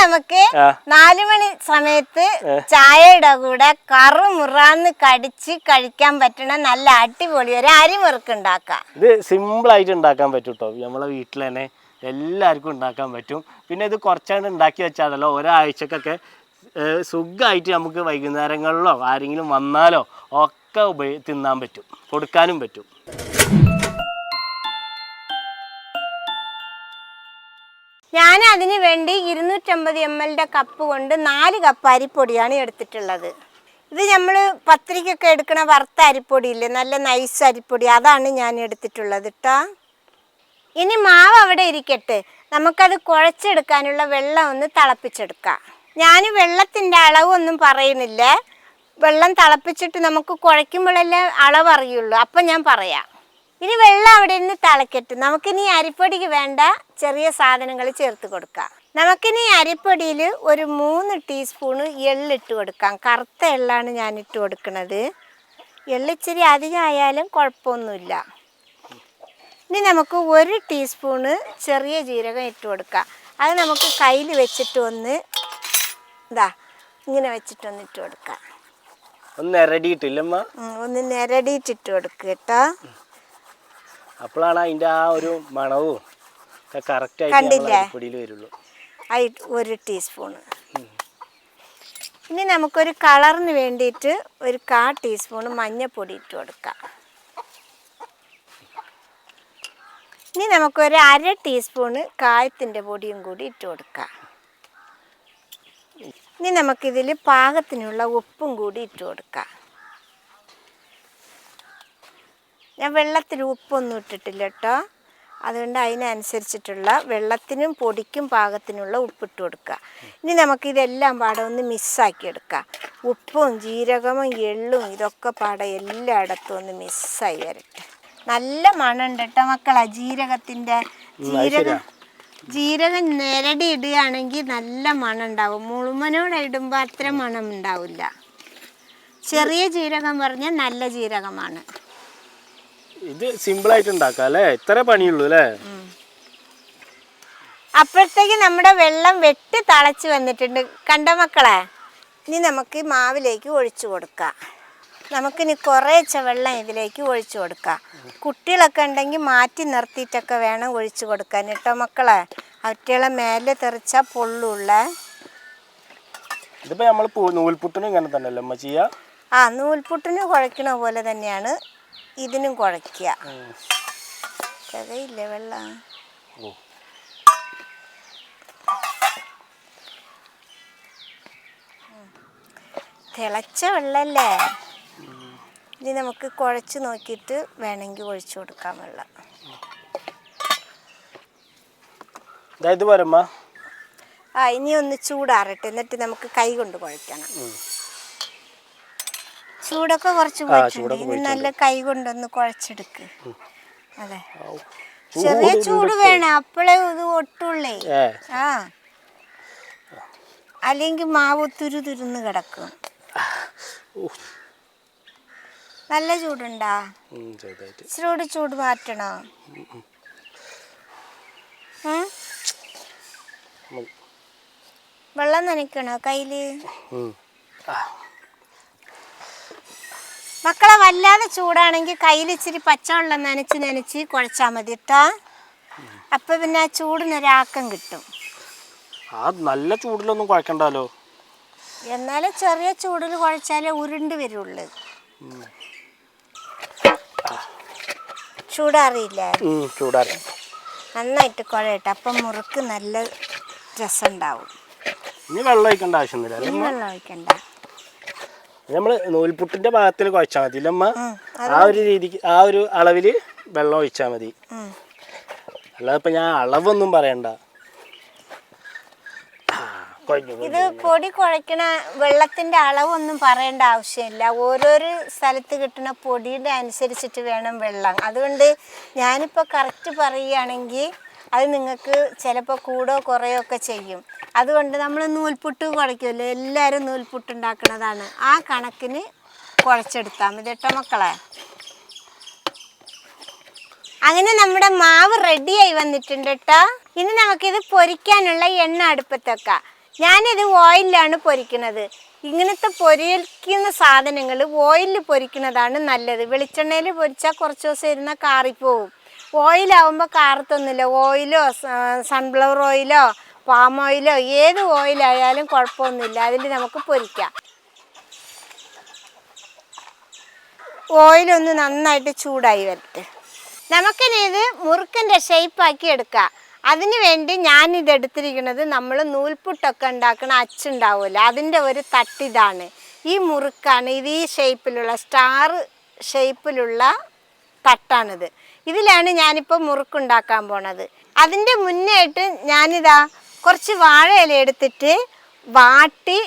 നമുക്ക് നാലുമണി മണി സമയത്ത് ചായയുടെ കൂടെ കറുമുറാന്ന് കടിച്ച് കഴിക്കാൻ പറ്റണ നല്ല അടിപൊളി ഒരു അരിമുറുക്ക് ഉണ്ടാക്കാം. ഇത് സിമ്പിൾ ആയിട്ട് ഉണ്ടാക്കാൻ പറ്റും കേട്ടോ നമ്മളെ വീട്ടിൽ തന്നെ എല്ലാവർക്കും ഉണ്ടാക്കാൻ പറ്റും. പിന്നെ ഇത് കുറച്ചാണ്ട് ഉണ്ടാക്കി വെച്ചാണല്ലോ ഒരാഴ്ചക്കൊക്കെ സുഖമായിട്ട് നമുക്ക് വൈകുന്നേരങ്ങളിലോ ആരെങ്കിലും വന്നാലോ ഒക്കെ ഉപയോഗി തിന്നാൻ പറ്റും. കൊടുക്കാനും പറ്റും. ഞാൻ അതിന് വേണ്ടി ഇരുന്നൂറ്റമ്പത് എം എല്ലിന്റെ കപ്പ് കൊണ്ട് നാല് കപ്പ് അരിപ്പൊടിയാണ് എടുത്തിട്ടുള്ളത്. ഇത് നമ്മൾ പത്രിക്കൊക്കെ എടുക്കണ വറുത്ത അരിപ്പൊടി ഇല്ലേ നല്ല നൈസ് അരിപ്പൊടി അതാണ് ഞാൻ എടുത്തിട്ടുള്ളത് കേട്ടോ ഇനി മാവ് അവിടെ ഇരിക്കട്ടെ. നമുക്കത് കുഴച്ചെടുക്കാനുള്ള വെള്ളം ഒന്ന് തിളപ്പിച്ചെടുക്കാം. ഞാൻ വെള്ളത്തിന്റെ അളവൊന്നും പറയുന്നില്ല. വെള്ളം തിളപ്പിച്ചിട്ട് നമുക്ക് കുഴയ്ക്കുമ്പോഴല്ലേ അളവ് അറിയുള്ളൂ അപ്പം ഞാൻ പറയാം. ഇനി വെള്ളം അവിടെ നിന്ന് തിളക്കട്ടെ. നമുക്കിനി അരിപ്പൊടിക്ക് വേണ്ട ചെറിയ സാധനങ്ങൾ ചേർത്ത് കൊടുക്കാം. നമുക്കിനി അരിപ്പൊടിയിൽ ഒരു മൂന്ന് ടീസ്പൂണ് എള്ളിട്ട് കൊടുക്കാം. കറുത്ത എള്ളാണ് ഞാൻ ഇട്ട് കൊടുക്കുന്നത്. എള്ളിച്ചിരി അധികമായാലും കുഴപ്പമൊന്നുമില്ല. ഇനി നമുക്ക് ഒരു ടീസ്പൂണ് ചെറിയ ജീരകം ഇട്ട് കൊടുക്കാം. അത് നമുക്ക് കയ്യിൽ വെച്ചിട്ട് ഒന്ന് ഇതാ ഇങ്ങനെ വെച്ചിട്ട് ഒന്ന് ഇട്ട് കൊടുക്കാം. ഒന്ന് ഒന്ന് നിരടിയിട്ടിട്ട് കൊടുക്കുക കേട്ടോ. അപ്പോഴാണ് അതിന്റെ ആ ഒരു മണവും ഒക്കെ കറക്റ്റായിട്ട്? പൊടിയിൽ വരുള്ളൂ. ഒരു ടീസ്പൂണ് ഇനി നമുക്കൊരു കളറിന് വേണ്ടിയിട്ട് ഒരു കാ ടീസ്പൂൺ മഞ്ഞൾപ്പൊടി ഇട്ട് കൊടുക്കാം. ഇനി നമുക്കൊരു അര ടീസ്പൂണ് കായത്തിന്റെ പൊടിയും കൂടി ഇട്ട് കൊടുക്കാം. ഇനി നമുക്കിതിൽ പാകത്തിനുള്ള ഉപ്പും കൂടി ഇട്ട് കൊടുക്കാം. ഞാൻ വെള്ളത്തിൽ ഉപ്പൊന്നും ഇട്ടിട്ടില്ല കേട്ടോ അതുകൊണ്ട് അതിനനുസരിച്ചിട്ടുള്ള വെള്ളത്തിനും പൊടിക്കും പാകത്തിനുള്ള ഉപ്പിട്ട് കൊടുക്കുക ഇനി നമുക്കിതെല്ലാം പാടെ ഒന്ന് മിസ്സാക്കി എടുക്കാം. ഉപ്പും ജീരകവും എള്ളും ഇതൊക്കെ പാടെ എല്ലായിടത്തും ഒന്ന് മിസ്സായി വരട്ടെ. നല്ല മണമുണ്ട് കേട്ടോ മക്കളാ. ജീരകത്തിന്റെ ജീരകം ജീരകം നിരടി ഇടുകയാണെങ്കിൽ നല്ല മണം ഉണ്ടാവും മുഴുവനോടെ ഇടുമ്പോൾ അത്ര മണം ഉണ്ടാവില്ല ചെറിയ ജീരകം പറഞ്ഞാൽ നല്ല ജീരകമാണ്. ഇത് സിമ്പിൾ ആയിട്ട് ഉണ്ടാക്കാം അല്ലേ? ഇത്ര പണിയുള്ളൂ അല്ലേ? അപ്പോഴത്തേക്ക് നമ്മുടെ വെള്ളം വെട്ടി തളച്ച് വന്നിട്ടുണ്ട്. കണ്ട മക്കളെ? ഇനി നമുക്ക് മാവിലേക്ക് ഒഴിച്ചു കൊടുക്കാം. നമുക്കിനി കുറേശ്ശെ വെള്ളം ഇതിലേക്ക് ഒഴിച്ചു കൊടുക്കാം. കുട്ടികളൊക്കെ ഉണ്ടെങ്കിൽ മാറ്റി നിർത്തിയിട്ടൊക്കെ വേണം ഒഴിച്ചു കൊടുക്കാൻ. കേട്ടോ മക്കളെ? അവറ്റകളെ മേലെ തെറിച്ചാൽ പൊള്ളുള്ള. ഇതിപ്പോൾ നമ്മൾ നൂൽപുട്ടിനും ഇങ്ങനെ തന്നെയല്ലേ അമ്മ ചെയ്യുക ആ നൂൽപുട്ടിന് കുഴക്കണ പോലെ തന്നെയാണ്. ഇതിനും കുഴയ്ക്കുക. കഥയില്ലേ വെള്ളം? തിളച്ച വെള്ളമല്ലേ ഇനി നമുക്ക് കുഴച്ച് നോക്കിയിട്ട് വേണമെങ്കിൽ ഒഴിച്ചു കൊടുക്കാം വെള്ളം. പോരമ്മ. ആ ഇനി ഒന്ന് ചൂടാറട്ടെ. എന്നിട്ട് നമുക്ക് കൈ കൊണ്ട് കുഴക്കണം ചൂടൊക്കെ കുറച്ച് പോയിട്ടുണ്ട്. നല്ല കൈ കൊണ്ടൊന്ന് കുഴച്ചെടുക്ക്. അതെ. ചെറിയ ചൂട് വേണം. അപ്പോഴേ ഇത് ഒട്ടുള്ളേ. ആ. അല്ലെങ്കിൽ മാവ് തുരു തുരുന്ന് കിടക്കും. നല്ല ചൂടുണ്ടാ? ഇച്ചിരി ചൂട് മാറ്റണോ? വെള്ളം നനയ്ക്കണോ കയ്യിൽ. മക്കളെ വല്ലാതെ ചൂടാണെങ്കിൽ കയ്യിൽ ഇച്ചിരി പച്ചവെള്ളം നനച്ച് നനച്ച് കുഴച്ചാൽ മതി കേട്ടോ അപ്പം പിന്നെ ആ ചൂടിനൊരാക്കം കിട്ടും. ആ നല്ല ചൂടിലൊന്നും കുഴക്കണ്ടല്ലോ എന്നാലും ചെറിയ ചൂടിൽ കുഴച്ചാലേ ഉരുണ്ട് വരുള്ളൂ. ചൂടാറിയില്ലേ? നന്നായിട്ട് കുഴയട്ടെ. അപ്പം മുറുക്ക് നല്ല രസമുണ്ടാവും ഇനി വെള്ളം ഒഴിക്കേണ്ട ആവശ്യമൊന്നുമില്ല ഇനി വെള്ളം ഒഴിക്കണ്ട. നമ്മൾ നൂൽപുട്ടിന്റെ ഭാഗത്തിൽ കുഴച്ചാൽ മതി. ഇല്ലമ്മ ആ ഒരു രീതിക്ക് ആ ഒരു അളവിൽ വെള്ളം ഒഴിച്ചാൽ മതി. അല്ലാതെ ഇപ്പൊ ഞാൻ അളവൊന്നും പറയണ്ട. ഇത് പൊടി കുഴക്കണ വെള്ളത്തിന്റെ അളവൊന്നും പറയേണ്ട ആവശ്യമില്ല. ഓരോരോ സ്ഥലത്ത് കിട്ടുന്ന പൊടിയുടെ അനുസരിച്ചിട്ട് വേണം വെള്ളം. അതുകൊണ്ട് ഞാനിപ്പോൾ കറക്റ്റ് പറയുകയാണെങ്കിൽ അത് നിങ്ങൾക്ക് ചിലപ്പോൾ കൂടോ കുറയോ ഒക്കെ ചെയ്യും. അതുകൊണ്ട് നമ്മൾ നൂൽപുട്ട് കുഴയ്ക്കുമല്ലോ. എല്ലാവരും നൂൽപുട്ട് ഉണ്ടാക്കുന്നതാണ് ആ കണക്കിന് കുഴച്ചെടുത്താൽ മതി കേട്ടോ മക്കളെ. അങ്ങനെ നമ്മുടെ മാവ് റെഡിയായി വന്നിട്ടുണ്ട് കേട്ടോ. ഇനി നമുക്കിത് പൊരിക്കാനുള്ള എണ്ണ അടുപ്പത്തൊക്കെ ഞാനിത് ഓയിലാണ് പൊരിക്കുന്നത് ഇങ്ങനത്തെ പൊരിക്കുന്ന സാധനങ്ങൾ ഓയിലിൽ പൊരിക്കുന്നതാണ് നല്ലത്. വെളിച്ചെണ്ണയിൽ പൊരിച്ചാൽ കുറച്ച് ദിവസം ഇരുന്നാൽ കാറിപ്പോവും. ഓയിലാവുമ്പോൾ കാറത്തൊന്നുമില്ല. ഓയിലോ സൺഫ്ലവർ ഓയിലോ പാം ഓയിലോ ഏത് ഓയിലായാലും കുഴപ്പമൊന്നുമില്ല. അതിൽ നമുക്ക് പൊരിക്കാം. ഓയിലൊന്ന് നന്നായിട്ട് ചൂടായി വരട്ടെ. നമുക്കിനി ഇത് മുറുക്കന്റെ ഷേപ്പാക്കി എടുക്കാം. അതിന് വേണ്ടി ഞാനിത് എടുത്തിരിക്കുന്നത് നമ്മൾ നൂൽപുട്ടൊക്കെ ഉണ്ടാക്കുന്ന അച്ചുണ്ടാവുമല്ലോ അതിന്റെ ഒരു തട്ടിതാണ് ഈ മുറുക്കാണ് ഇത് ഈ ഷേപ്പിലുള്ള സ്റ്റാർ ഷേപ്പിലുള്ള തട്ടാണിത്. ഇതിലാണ് ഞാനിപ്പോൾ മുറുക്കുണ്ടാക്കാൻ പോണത്. അതിന്റെ മുന്നേയായിട്ട് ഞാനിതാ കുറച്ച് വാഴയില എടുത്തിട്ട് വാട്ടി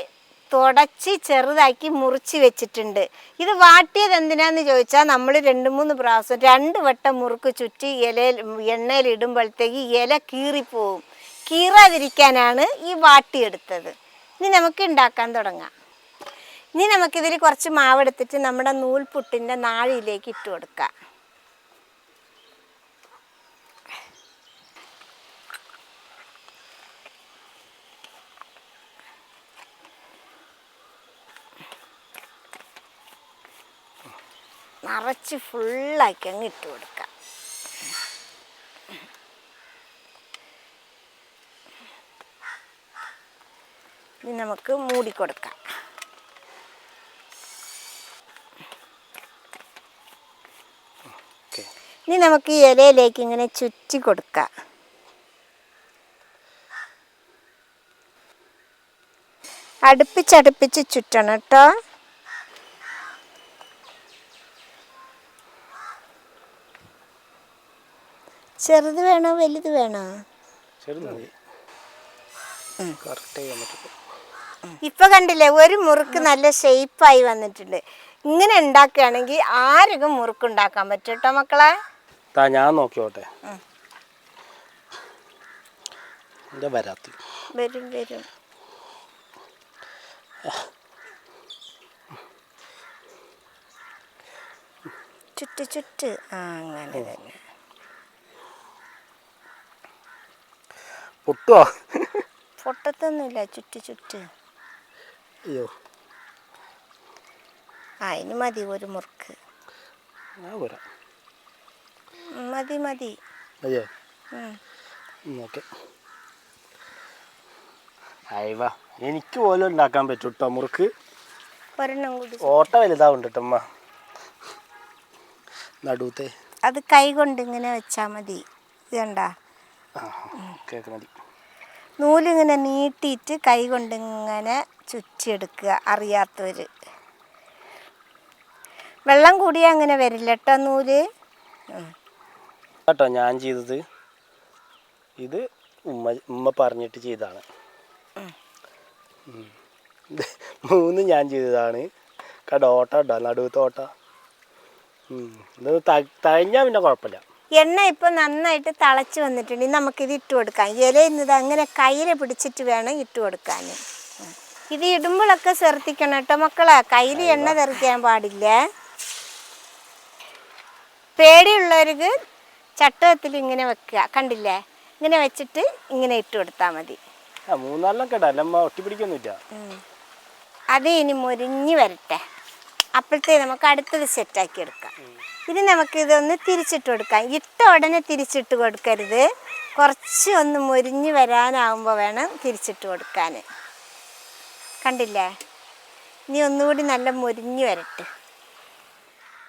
തുടച്ച് ചെറുതാക്കി മുറിച്ച് വെച്ചിട്ടുണ്ട്. ഇത് വാട്ടിയത് എന്തിനാന്ന് ചോദിച്ചാൽ നമ്മൾ രണ്ട് മൂന്ന് പ്രാവശ്യം രണ്ട് വട്ടം മുറുക്ക് ചുറ്റി ഇലയിൽ എണ്ണയിൽ ഇടുമ്പോഴത്തേക്ക് ഇല കീറിപ്പോവും. കീറാതിരിക്കാനാണ് ഈ വാട്ടിയെടുത്തത് ഇനി നമുക്ക് ഉണ്ടാക്കാൻ തുടങ്ങാം. ഇനി നമുക്കിതിൽ കുറച്ച് മാവെടുത്തിട്ട് നമ്മുടെ നൂൽപുട്ടിന്റെ നാഴിയിലേക്ക് ഇട്ട് കൊടുക്കാം. നിറച്ച് ഫുള്ളാക്കി അങ്ങ് ഇട്ട് കൊടുക്കാം. ഇനി നമുക്ക് മൂടിക്കൊടുക്കാം ഇനി നമുക്ക് ഈ ഇലയിലേക്ക് ഇങ്ങനെ ചുറ്റി കൊടുക്കാം. അടുപ്പിച്ചടുപ്പിച്ച് ചുറ്റണം കേട്ടോ. ചെറുത് വേണോ വലുത് വേണോ? ചെറുത് മതി കറക്റ്റ് ചെയ്യാൻ പറ്റും ഇപ്പൊ കണ്ടില്ലേ ഒരു മുറുക്ക് നല്ല ഷേപ്പായി വന്നിട്ടുണ്ട്. ഇങ്ങനെ ഉണ്ടാക്കുകയാണെങ്കിൽ ആർക്കും മുറുക്ക് ഉണ്ടാക്കാൻ പറ്റൂട്ടോ കേട്ടോ മക്കളെ? താ ഞാൻ നോക്കിയോട്ടെ വരാത്തി വരും വരും. ചുറ്റ് ചുറ്റ് ആ അങ്ങനെ തന്നെ പൊട്ടുവോ? പൊട്ടത്തൊന്നുമില്ല ചുറ്റി ചുറ്റി. അയ്യോ. ഇനി മതി ഒരു മുറുക്ക്. ഞാൻ ഉം, മതി മതി. അയ്യോ ഉം. ഓക്കെ. അയവാ എനിക്ക് പോലും ഉണ്ടാക്കാൻ പറ്റും കേട്ടോ മുറുക്ക്. ഒരെണ്ണം കൂടി. ഓട്ട വലുതാവുണ്ട് കേട്ടമ്മ നടുവത്തെ അത് കൈ കൊണ്ട് ഇങ്ങനെ വെച്ചാൽ മതി. ഇതുണ്ടാ കേക്ക് മതി. നൂലിങ്ങനെ നീട്ടിയിട്ട് കൈ കൊണ്ട് ഇങ്ങനെ ചുറ്റിയെടുക്കുക അറിയാത്തവർ വെള്ളം കൂടിയ അങ്ങനെ വരില്ല കേട്ടോ നൂൽ. കേട്ടോ ഞാൻ ചെയ്തത്. ഇത് ഉമ്മ ഉമ്മ പറഞ്ഞിട്ട് ചെയ്തതാണ്. മൂന്ന് ഞാൻ ചെയ്തതാണ്. കേട്ടോ ഓട്ട കേട്ടോ നടുവത്തെ ഓട്ട. ഇത് തഴഞ്ഞാൽ പിന്നെ കുഴപ്പമില്ല. എണ്ണ ഇപ്പം നന്നായിട്ട് തിളച്ച് വന്നിട്ടുണ്ട്. ഇനി നമുക്കിത് ഇട്ട് കൊടുക്കാം. ഇലയിന്നത് അങ്ങനെ കയ്യിൽ പിടിച്ചിട്ട് വേണം ഇട്ട് കൊടുക്കാൻ. ഇത് ഇടുമ്പോഴൊക്കെ ശ്രദ്ധിക്കണം കേട്ടോ മക്കളെ. കയ്യിൽ എണ്ണ തെറിക്കാൻ പാടില്ല. പേടിയുള്ളവർക്ക് ചട്ടകത്തിൽ ഇങ്ങനെ വെക്കുക. കണ്ടില്ലേ? ഇങ്ങനെ വെച്ചിട്ട് ഇങ്ങനെ ഇട്ട് കൊടുത്താൽ മതി. അത് ഇനി മുരിഞ്ഞ് വരട്ടെ. അപ്പോഴത്തേ നമുക്ക് അടുത്തത് സെറ്റാക്കി എടുക്കാം. ഇനി നമുക്ക് ഇതൊന്ന് തിരിച്ചിട്ട് കൊടുക്കാം. ഇട്ട ഉടനെ തിരിച്ചിട്ട് കൊടുക്കരുത്. കുറച്ച് ഒന്ന് മുരിഞ്ഞ് വരാനാവുമ്പോൾ വേണം തിരിച്ചിട്ട് കൊടുക്കാൻ. കണ്ടില്ലേ? ഇനി ഒന്നുകൂടി നല്ല മുരിഞ്ഞ് വരട്ടെ.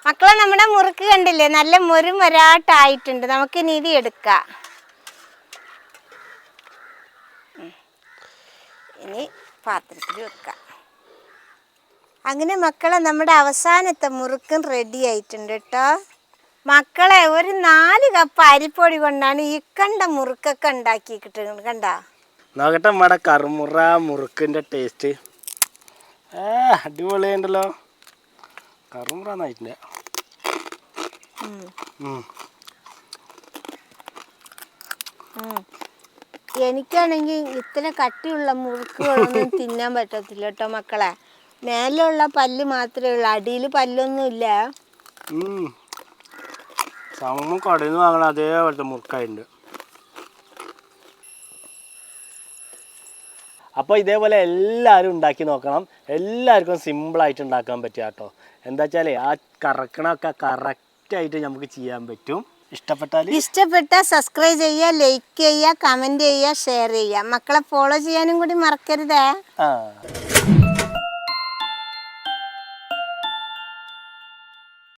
മക്കളെ നമ്മുടെ മുറുക്ക് കണ്ടില്ലേ? നല്ല മുരും വരാട്ടായിട്ടുണ്ട്. നമുക്ക് ഇനി ഇത് എടുക്കാം. ഇനി പാത്രത്തിൽ വെക്കാം. അങ്ങനെ മക്കളെ നമ്മുടെ അവസാനത്തെ മുറുക്കും റെഡി ആയിട്ടുണ്ട് കേട്ടോ മക്കളെ ഒരു നാല് കപ്പ് അരിപ്പൊടി കൊണ്ടാണ് ഈ കണ്ട മുറുക്കൊക്കെ ഉണ്ടാക്കി കിട്ടുന്നത് കണ്ട? നോക്കട്ടെ നമ്മുടെ കറുമുറ മുറുക്കിന്റെ ടേസ്റ്റ് അടിപൊളിയുണ്ടല്ലോ കറുമുറ എനിക്കാണെങ്കിൽ ഇത്ര കട്ടിയുള്ള മുറുക്കുകളൊന്നും തിന്നാൻ പറ്റത്തില്ല കേട്ടോ മക്കളെ. മേലുള്ള പല്ല് മാത്രമേ ഉള്ളൂ. അടിയിൽ പല്ലൊന്നുമില്ല. സമം കടയിൽ നിന്ന് വാങ്ങണ അതേപോലത്തെ മുറുക്കായിട്ടുണ്ട് അപ്പോൾ ഇതേപോലെ എല്ലാവരും ഉണ്ടാക്കി നോക്കണം. എല്ലാവർക്കും സിമ്പിളായിട്ട് ഉണ്ടാക്കാൻ പറ്റുക കേട്ടോ. എന്താ വെച്ചാൽ ആ കറക്കണമൊക്കെ കറക്റ്റായിട്ട് നമുക്ക് ചെയ്യാൻ പറ്റും. ഇഷ്ടപ്പെട്ടാൽ ഇഷ്ടപ്പെട്ട സബ്സ്ക്രൈബ് ചെയ്യുക ലൈക്ക് ചെയ്യുക കമന്റ് ചെയ്യുക ഷെയർ ചെയ്യുക. മക്കളെ ഫോളോ ചെയ്യാനും കൂടി മറക്കരുതേ. ആ.